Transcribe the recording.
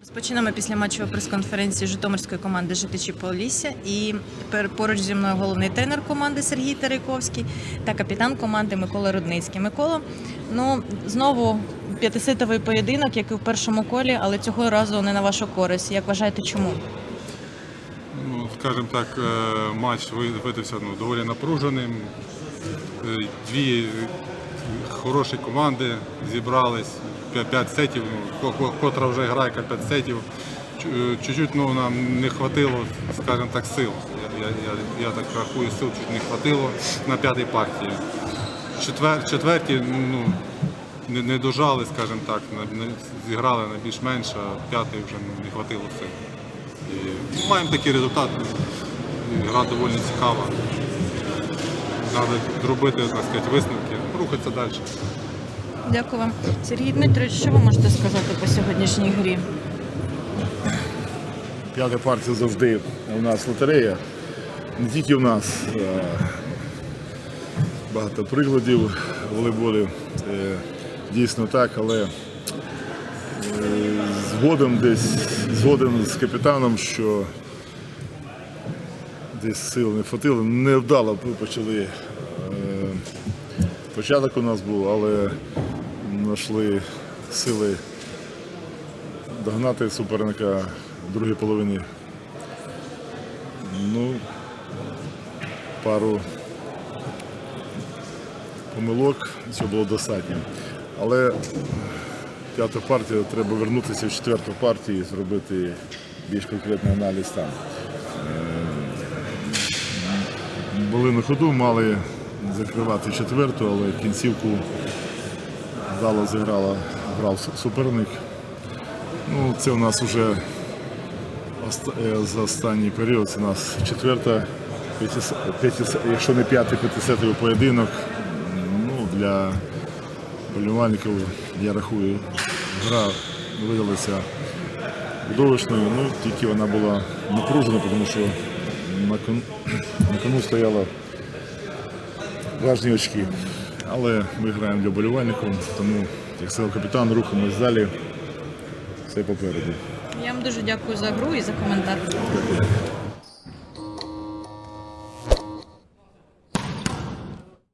Розпочинаємо після матчової прес-конференції Житомирської команди Житичі Полісся. І поруч зі мною головний тренер команди Сергій Терейковський та капітан команди Микола Рудницький. Микола, ну знову п'ятисетовий поєдинок, як і в першому колі, але цього разу не на вашу користь. Як вважаєте, чому? Ну, скажімо так, е, матч ви- видався ну, доволі напруженим. Е, Дві хороші команди зібрались, п'я- п'ять сетів, ну, ко- ко- котра вже грає як п'ять сетів. Чуть-чуть ну, нам не хватило, скажімо так, сил. Я, я, я, так рахую, сил чуть не хватило на п'ятій партії. Четвер, четверті ну, не, не дожали, скажімо так, на- зіграли на більш-менш, а п'ятий вже не хватило сил. І маємо такий результат. Гра доволі цікава. Треба зробити, так сказати, висновки, рухатися далі. Дякую вам. Сергій Дмитрович, що ви можете сказати по сьогоднішній грі? П'ята партія завжди у нас лотерея. Не тільки у нас. Багато прикладів в волейболі. Е, Дійсно так, але е, згодом десь згоден з капітаном, що десь сил не хватило. Невдало ми почали. Початок у нас був, але знайшли сили догнати суперника в другій половині. Ну, пару помилок, цього було достатньо. Але п'яту партію треба вернутися в четверту партію і зробити більш конкретний аналіз там. Е, Були на ходу, мали закривати четверту, але кінцівку вдало зіграла, грав суперник. Ну, це у нас вже е, за останній період. Це у нас четверта, якщо не п'ятий п'ятисетовий поєдинок. Ну, для болівальників, я рахую, гра видалася видовищною, ну тільки вона була напружена, тому що на, кон... на кону стояло важні очки. Але ми граємо для болівальників, тому, як сказав капітан, рухаємось далі. Все попереду. Я вам дуже дякую за гру і за коментар. Дякую.